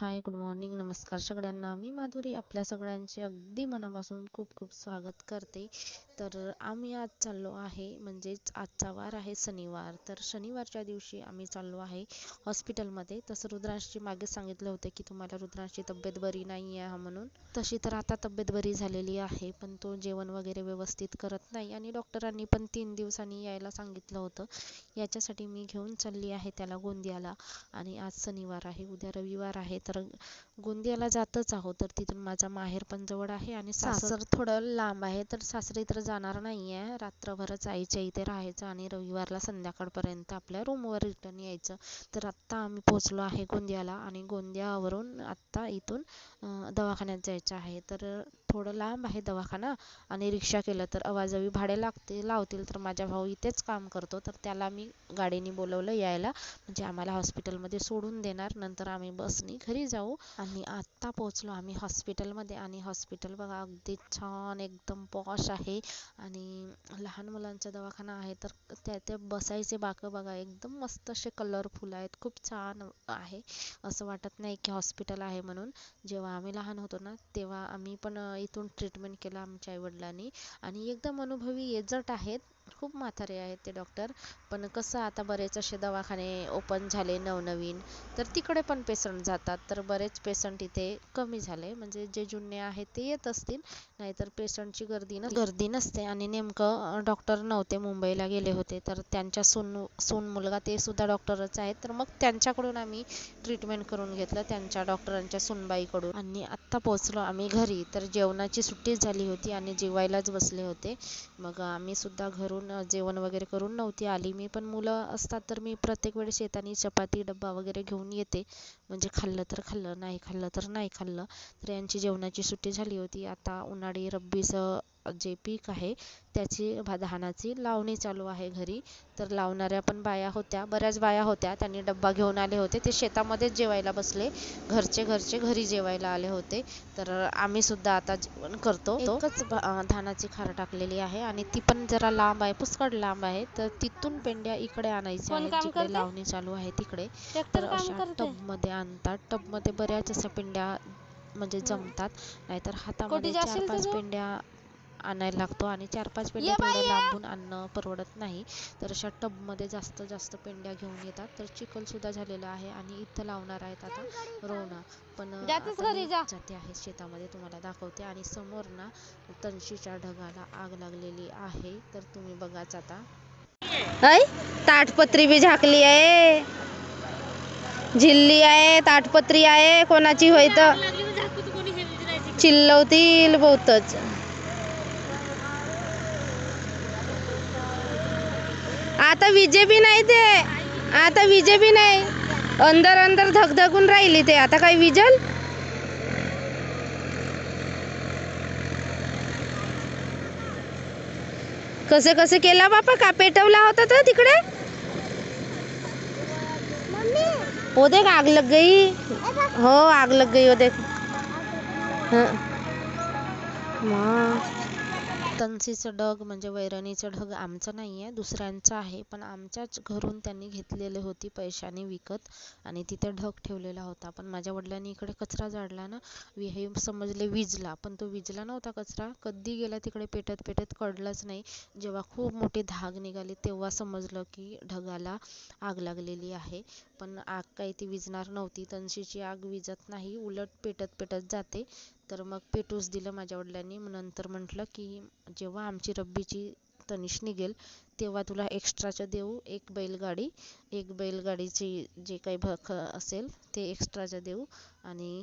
Hi good morning नमस्कार सगळ्यांना. मी माधुरी आपल्या सगळ्यांचे अगदी मनापासून खूप खूप स्वागत करते. तर आम्ही आज चाललो आहे म्हणजेच आजचा वार आहे शनिवार. तर शनिवारच्या दिवशी आम्ही चाललो आहे हॉस्पिटलमध्ये. तसं रुद्रांशची मागे सांगितलं होतं की तुम्हाला रुद्रांशची तब्येत बरी नाही आहे म्हणून. तशी तर आता तब्येत बरी झालेली आहे पण तो जेवण वगैरे व्यवस्थित करत नाही. आणि डॉक्टरांनी पण तीन दिवसांनी यायला सांगितलं होतं. याच्यासाठी मी घेऊन चालली आहे त्याला गोंदियाला. आणि आज शनिवार आहे उद्या रविवार आहे. तर गोंदियाला जातच आहोत तर तिथून माझा माहेर पण जवळ आहे आणि सासर थोडं लांब आहे तर सासरी तर जाणार नाही आहे रात्रभरच आईच्या इथे राहायचं आणि रविवारला संध्याकाळपर्यंत आपल्या रूमवर रिटर्न यायचं. तर आत्ता आम्ही पोचलो आहे गोंदियाला आणि गोंदियावरून आत्ता इथून दवाखान्यात जायचं आहे. तर थोडं लांब आहे दवाखाना आणि रिक्षा केलं तर अवाजवी भाडे लागते लावतील तर माझा भाऊ इथेच काम करतो. तर त्याला मी गाडीने बोलवलं यायला. म्हणजे आम्हाला हॉस्पिटलमध्ये सोडून देणार. नंतर आम्ही बसनी घरी जाऊ. आणि आत्ता पोहोचलो. आम्ही हॉस्पिटलमध्ये आणि हॉस्पिटल बघा अगदी छान एकदम पॉश आहे. आणि लहान मुलांचा दवाखाना आहे तर त्या ते बसायचे बाकं बघा एकदम मस्त असे कलरफुल आहेत. खूप छान आहे. असं वाटत नाही की हॉस्पिटल आहे म्हणून. जेव्हा आम्ही लहान होतो ना तेव्हा आम्ही पण इथून ट्रीटमेंट केलं आमच्या आईवडिलांनी. आणि एकदम अनुभवी एजट आहेत. खूप म्हातारे आहेत ते डॉक्टर पण कसं आता बरेच असे दवाखाने ओपन झाले नवनवीन. तर तिकडे पण पेशंट जातात. तर बरेच पेशंट इथे कमी झाले. म्हणजे जे जुने आहेत ते येत असतील. नाहीतर पेशंटची गर्दी न गर्दी नसते. आणि नेमकं डॉक्टर नव्हते मुंबईला गेले होते. तर त्यांच्या सून सून मुलगा ते सुद्धा डॉक्टरच आहेत. तर मग त्यांच्याकडून आम्ही ट्रीटमेंट करून घेतलं त्यांच्या डॉक्टरांच्या सुनबाईकडून. आणि आत्ता पोहोचलो आम्ही घरी. तर जेवणाची सुट्टी झाली होती आणि जेवायलाच बसले होते. मग आम्ही सुद्धा घरून जेवण वगैरे करून नव्हती आली. मी पण मुलं असतात तर मी प्रत्येक वेळेस येताना चपाती डब्बा वगैरे घेऊन येते. म्हणजे खाल्लं तर खाल्लं नाही खाल्लं तर नाही खाल्लं. तर यांची जेवणाची सुट्टी झाली होती. आता उन्हाळी रब्बीचं जे पीक आहे त्याची भा धानाची लावणी चालू आहे घरी. तर लावणाऱ्या पण बाया होत्या बऱ्याच बाया होत्या. त्यांनी डब्बा घेऊन आले होते. ते शेतामध्येच जेवायला बसले. घरचे घरचे घरी जेवायला आले होते. तर आम्ही सुद्धा आता जेवण करतो. एकच धानाची खार टाकलेली आहे आणि ती पण जरा लांब आहे पुष्कळ लांब आहे. तर तिथून पेंड्या इकडे आणायच्या आहेत. जिकडे? लावणी चालू आहे तिकडे. तर अशा करते. टबमध्ये आणतात. टबमध्ये बऱ्याच अशा पेंड्या म्हणजे जमतात. नाहीतर हातामध्ये चार पाच? पेंड्या आणायला लागतो आणि चार पाच पेंड्या तेवढ्या. लांबून आणणं परवडत नाही. तर अशा टबमध्ये जास्त जास्त पेंड्या घेऊन येतात. तर चिखल सुद्धा झालेला आहे आणि इथं लावणार आहेत आता रोवणं. पण. जाते आहे शेतामध्ये तुम्हाला दाखवते. आणि समोर ना तणशीच्या ढगाला आग लागलेली आहे. तर तुम्ही बघाच आता. ताटपत्री बी झाकली आहे. झिल्ली आहे ताटपत्री आहे. कोणाची होय तर चिल्लवतील बहुतच. आता विजे बी नाही ते. आता विजे बी नाही. अंदर अंदर धगधगून राहिली ते. आता काय विजल? कसे कसे केला बापा? का पेटवला होता तर तिकडे? हो देख आग लग गई. हो आग लग गई हो देख. हं. मा. ढग डग म्हणजे वैरणीचं ढग आमचं नाही आहे दुसऱ्यांचं आहे. पण आमच्याच घरून त्यांनी घेतलेली होती पैशाने विकत आणि तिथे ढग ठेवलेला होता. पण माझ्या वडिलांनी इकडे कचरा जाळला ना वि- हे समजले विजला. पण तो विजला नव्हता कचरा. कधी गेला तिकडे पेटत पेटत कळलंच नाही. जेव्हा खूप मोठी धाग निघाली तेव्हा समजलं की ढगाला आग लागलेली आहे. पण आग काही ती विझणार नव्हती. तणशीची आग विझत नाही उलट पेटत पेटत जाते. तर मग पेटूस दिलं माझ्या वडिलांनी. मग नंतर म्हटलं की जेव्हा आमची रब्बीची तनिष निघेल तेव्हा तुला एक्स्ट्राचं देऊ एक बैलगाडी. एक बैलगाडीची जे काही भख असेल ते एक्स्ट्राचं देऊ. आणि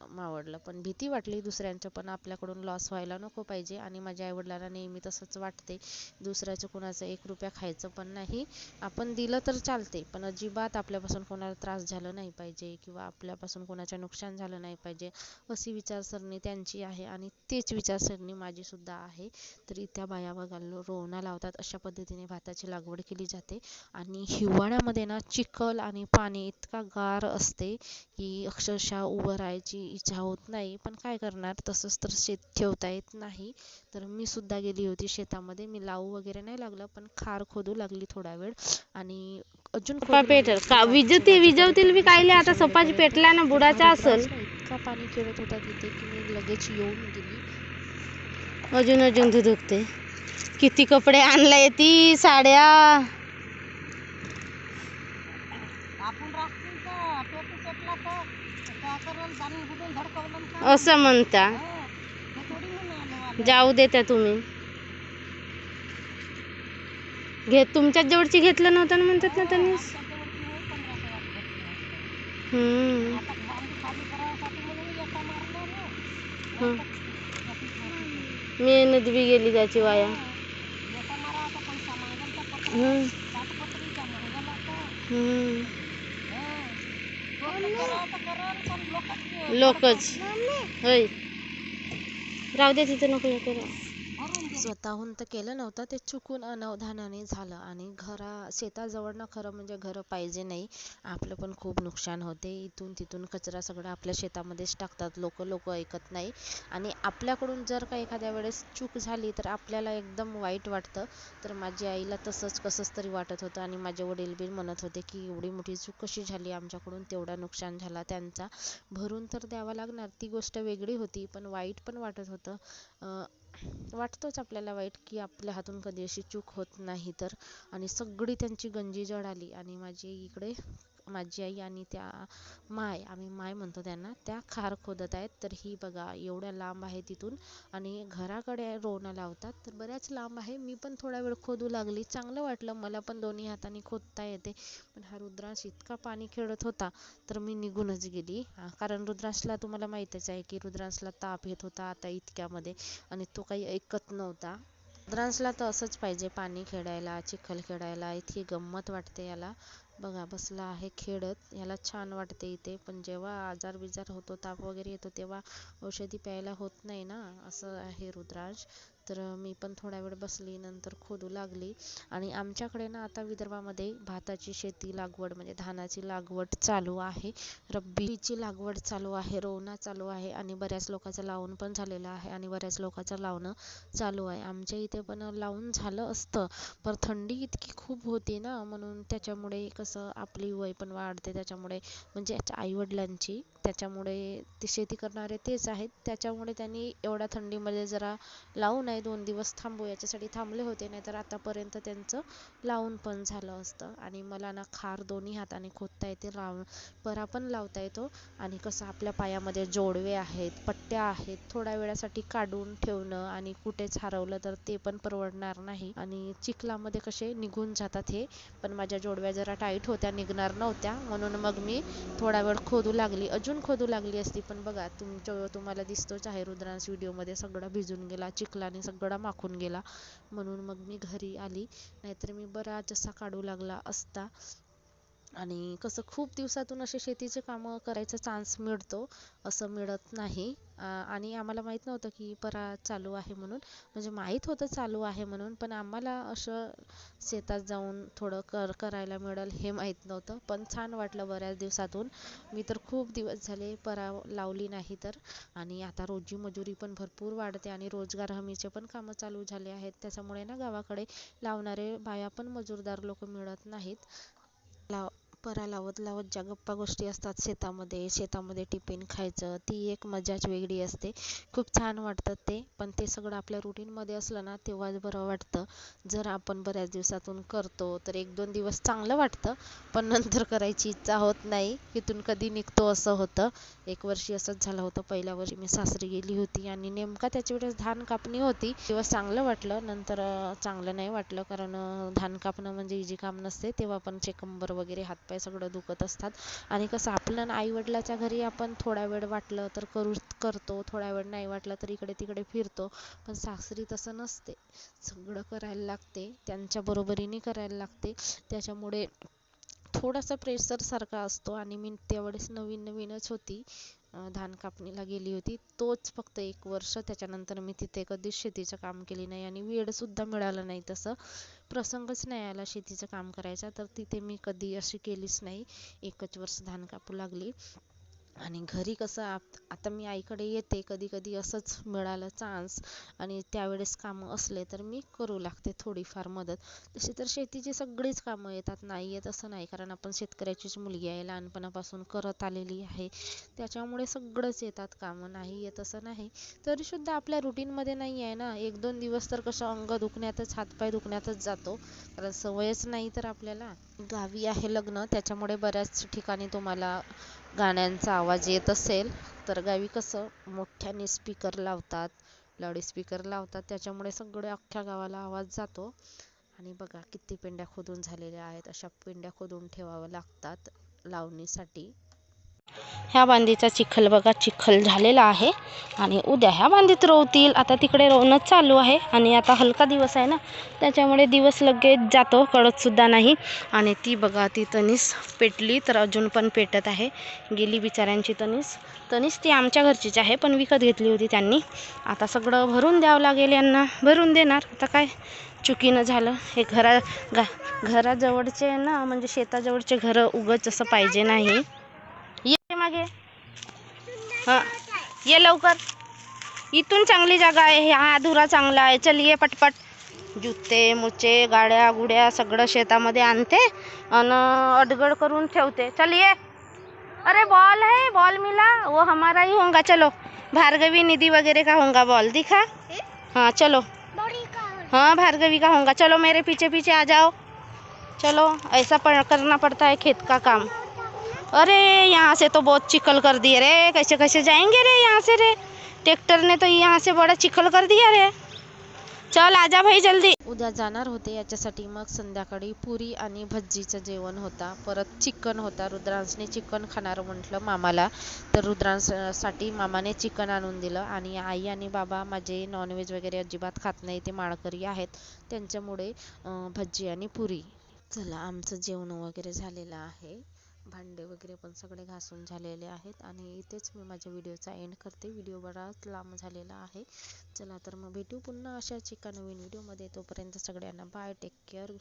आवडलं. पण भीती वाटली दुसऱ्यांचं पण आपल्याकडून लॉस व्हायला नको पाहिजे. आणि माझ्या आईवडिलांना नेहमी तसंच वाटते. दुसऱ्याचं कोणाचं एक रुपया खायचं पण नाही. आपण दिलं तर चालते पण अजिबात आपल्यापासून कोणाला त्रास झाला नाही पाहिजे किंवा आपल्यापासून कोणाचं नुकसान झालं नाही पाहिजे अशी विचारसरणी त्यांची आहे. आणि तेच विचारसरणी माझीसुद्धा आहे. तर त्या बाया बघा रोवणा लावतात. अशा पद्धतीने भाताची लागवड केली जाते. आणि हिवाळ्यामध्ये ना चिखल आणि पाणी इतका गार असते की अक्षरशः उभं राहायची इच्छा होत नाही. पण काय करणार? तसंच तर शेत ठेवता येत नाही. तर मी सुद्धा गेली होती शेतामध्ये. मी लावू वगैरे नाही लागलं पण खार खोदू लागली थोडा वेळ. आणि अजून पेटल. का विजते विजवतील बी कायले आता? सपाची पेटला ना बुडाचा असल. इतका पाणी खेळत होता तिथे की मी लगेच येऊन गेली. अजून अजून धुधुकते. किती कपडे आणले ती साड्या? असं म्हणता? जाऊ देत्या तुम्ही. घेत तुमच्याच जवळची घेतलं नव्हतं ना म्हणतात ना त्यांनी? हं. मेहनत बी गेली त्याची वाया. हम्म. लोकच. होय. राहू दे तिथं नको करू स्वतःहून तर केलं नव्हतं ते चुकून अनवधानाने झालं. आणि घरा शेताजवळ ना खरं म्हणजे घरं पाहिजे नाही. आपलं पण खूप नुकसान होते. इथून तिथून कचरा सगळा आपल्या शेतामध्येच टाकतात. लोक लोक ऐकत नाही. आणि आपल्याकडून जर का एखाद्या वेळेस चूक झाली तर आपल्याला एकदम वाईट वाटतं. तर माझ्या आईला तसंच कसंच तरी वाटत होतं. आणि माझे वडील बी म्हणत होते की एवढी मोठी चूक कशी झाली आमच्याकडून? तेवढा नुकसान झाला त्यांचा. भरून तर द्यावा लागणार. ती गोष्ट वेगळी होती पण वाईट पण वाटत होतं. वाटतोच आपल्याला वाईट की आपल्या हातून कधी अशी चूक होत नाही तर. आणि सगळी त्यांची गंजी जळाली आणि माझी इकडे माझी आई आणि त्या माय आम्ही माय म्हणतो त्यांना त्या खार खोदत आहेत. तर ही बघा एवढ्या लांब आहे तिथून आणि घराकडे रोवणं लावतात. तर बऱ्याच लांब आहे. मी पण थोडा वेळ खोदू लागली. चांगलं वाटलं. मला पण दोन्ही हाताने खोदता येते. पण हा रुद्रांश इतका पाणी खेळत होता तर मी निघूनच गेली. कारण रुद्रांशला तुम्हाला माहीतच आहे की रुद्रांशला ताप येत होता आता इतक्यामध्ये आणि तो काही ऐकत नव्हता. रुद्रांशला तर असंच पाहिजे पाणी खेळायला चिखल खेळायला. इतकी गंमत वाटते याला. बघा बसला आहे खेळत याला छान वाटते इथे. पण जेव्हा आजार बिजार होतो ताप वगैरे येतो तेव्हा औषधी प्यायला होत नाही ना? असं आहे रुद्रांश तर मी पण थोडा वेळ बसली नंतर खोदू लागली. आणि आमच्याकडे ना आता विदर्भामध्ये भाताची शेती लागवड म्हणजे धानाची लागवड चालू आहे. रब्बीची लागवड चालू आहे रोवणा चालू आहे आणि बऱ्याच लोकांचं लावून पण झालेलं आहे आणि बऱ्याच लोकांचं लावणं चालू आहे. आमच्या इथे पण लावून झालं असतं पण थंडी इतकी खूप होती ना म्हणून त्याच्यामुळे कसं आपली वय पण वाढते. त्याच्यामुळे म्हणजे आईवडिलांची त्याच्यामुळे ते शेती करणारे तेच आहेत. त्याच्यामुळे त्यांनी एवढ्या थंडीमध्ये जरा लावू नये दोन दिवस थांबू याच्यासाठी थांबले होते नाहीतर आतापर्यंत त्यांचं लावून पण झालं असतं. आणि मला ना खार दोन्ही हाताने खोदता येते लाव परा पण लावता येतो. आणि कसं आपल्या पायामध्ये जोडवे आहेत पट्ट्या आहेत थोड्या वेळासाठी काढून ठेवणं आणि कुठेच हरवलं तर ते पण परवडणार नाही. आणि चिखलामध्ये कसे निघून जातात हे पण माझ्या जोडव्या जरा टाईट होत्या निघणार नव्हत्या. म्हणून मग मी थोडा वेळ खोदू लागली. अजून खोदू लागली असती पण बघा तुमच्या तुम्हाला दिसतोच आहे रुद्रांस व्हिडिओमध्ये सगळा भिजून गेला चिखलाने सगळा माखून गेला. म्हणून मग मी घरी आली. नाहीतर मी बराच असा काढू लागला असता. आणि कसं खूप दिवसातून असे शेतीचे कामं करायचा चान्स मिळतो असं मिळत नाही. आणि आम्हाला माहीत नव्हतं की परा चालू आहे म्हणून. म्हणजे माहीत होतं चालू आहे म्हणून पण आम्हाला असं शेतात जाऊन थोडं कर करायला मिळेल हे माहीत नव्हतं. पण छान वाटलं बऱ्याच दिवसातून. मी तर खूप दिवस झाले परा लावली नाही तर. आणि आता रोजी मजुरी पण भरपूर वाढते आणि रोजगार हमीचे पण कामं चालू झाले आहेत. त्याच्यामुळे ना गावाकडे लावणारे बाया पण मजूरदार लोक मिळत नाहीत. लाव परा लावत लावत ज्या गप्पा गोष्टी असतात शेतामध्ये शेतामध्ये टिफिन खायचं ती एक मजाच वेगळी असते. खूप छान वाटतं ते पण ते सगळं आपल्या रुटीनमध्ये असलं ना तेव्हाच बरं वाटतं. जर आपण बऱ्याच दिवसातून करतो तर एक दोन दिवस चांगलं वाटतं पण नंतर करायची इच्छा होत नाही. इथून कधी निघतो असं होतं. एक वर्षी असंच झालं होतं. पहिल्या वर्षी मी सासरी गेली होती आणि नेमका त्याच्या वेळेस धान कापणी होती. दिवस चांगलं वाटलं नंतर चांगलं नाही वाटलं कारण धान कापणं म्हणजे इजी काम नसते. तेव्हा पण चेकंबर वगैरे हात हातपाय सगळं दुखत असतात. आणि कसं आपलं आईवडिलाच्या घरी आपण थोडा वेळ वाटलं तर करू करतो. थोडा वेळ नाही वाटलं तर इकडे तिकडे फिरतो. पण सासरी तसं नसते. सगळं करायला लागते. त्यांच्या बरोबरीने करायला लागते. त्याच्यामुळे थोडासा प्रेशर सारखा असतो. आणि मी त्यावेळेस नवीन नवीनच होती. धान कापणीला गेली होती. तोच फक्त एक वर्ष त्याच्यानंतर मी तिथे कधीच शेतीचं काम केली नाही आणि वेळ सुद्धा नाही तसं. प्रसंगच नाही आला शेतीचं काम करायचा तर तिथे मी कधी अशी केलीच नाही. एकच वर्ष धान कापू लागली. आणि घरी कसं आप आता मी आईकडे येते कधी कधी असंच मिळालं चान्स आणि त्यावेळेस कामं असले तर मी करू लागते थोडीफार मदत. तशी तर शेतीची सगळीच कामं येतात. नाही येत असं नाही कारण आपण शेतकऱ्याचीच मुलगी आहे लहानपणापासून करत आलेली आहे. त्याच्यामुळे सगळंच येतात कामं. नाही येत असं नाही. तरीसुद्धा आपल्या रुटीनमध्ये नाही आहे ना. एक दोन दिवस तर कसं अंग दुखण्यातच हातपाय दुखण्यातच जातो. कारण सवयच नाही तर आपल्याला. गावी आहे लग्न त्याच्यामुळे बऱ्याच ठिकाणी तुम्हाला गाण्यांचा आवाज येत असेल तर गावी कसं मोठ्याने स्पीकर लावतात लाऊडस्पीकर लावतात त्याच्यामुळे सगळ्या अख्ख्या गावाला आवाज जातो. आणि बघा किती पेंड्या खोदून झालेल्या आहेत अशा पेंड्या खोदून ठेवाव्या लागतात लावणीसाठी. ह्या बांधीचा चिखल बघा चिखल झालेला आहे. आणि उद्या ह्या बांधीत रोवतील. आता तिकडे रोवणं चालू आहे. आणि आता हलका दिवस आहे ना त्याच्यामुळे दिवस लगेच जातो कळतसुद्धा नाही. आणि ती बघा ती तनीस पेटली तर अजून पण पेटत आहे. गेली बिचाऱ्यांची तनीस. तनीस ती आमच्या घरचीच आहे पण विकत घेतली होती त्यांनी. आता सगळं भरून द्यावं लागेल यांना. भरून देणार. आता काय चुकीनं झालं. हे घरा गा घराजवळचे ना म्हणजे शेताजवळचे घरं उगच असं पाहिजे नाही. हाँ. ये लवकर. इथून चांगली जागा आहे. हा धुरा चांगला आहे. चल ये पटपट. जुते मुचे गाड्या गुड्या सगळं शेतामध्ये आणते आणि अडगड करून ठेवते. चल ये. अरे बॉल है बॉल मिला. वो हमारा ही होगा. चलो. भार्गवी निधि वगैरह का होगा बॉल? दिखा. हाँ चलो. हाँ भार्गवी का होगा. चलो मेरे पीछे पीछे आ जाओ. चलो ऐसा पर, करना पड़ता है खेत का काम. अरे यहाँ से तो बहुत चिखल कर दिए रे। कैसे कैसे जाएंगे रे यहाँ से रे? ट्रैक्टर ने तो यहाँ से बड़ा चिखल कर दिया रे। चल आजा भाई जल्दी। उद्या जाणार होते याच्यासाठी. मग संध्याकाळी पुरी आणि भज्जीचं जेवण होता. परत चिकन होता. रुद्रांशने चिकन खाणार म्हटलं मामाला. तर रुद्रांशसाठी मामाने चिकन आणून दिलं. आणि आई आणि बाबा माझे नॉनव्हेज वगैरे अजिबात खात नाही. ते माळकरी आहेत. त्यांच्यामुळे भज्जी आणि पुरी. चला आमचं जेवण वगैरे झालेलं आहे. भांडे वगैरे पण सगळे घासून झालेले आहेत आणि इथेच मी माझ्या व्हिडिओचा एंड करते. व्हिडिओ बराच लांब झालेला आहे. चला तर मग भेटू पुन्हा अशाच एका नवीन व्हिडिओमध्ये. तोपर्यंत सगळ्यांना बाय टेक केअर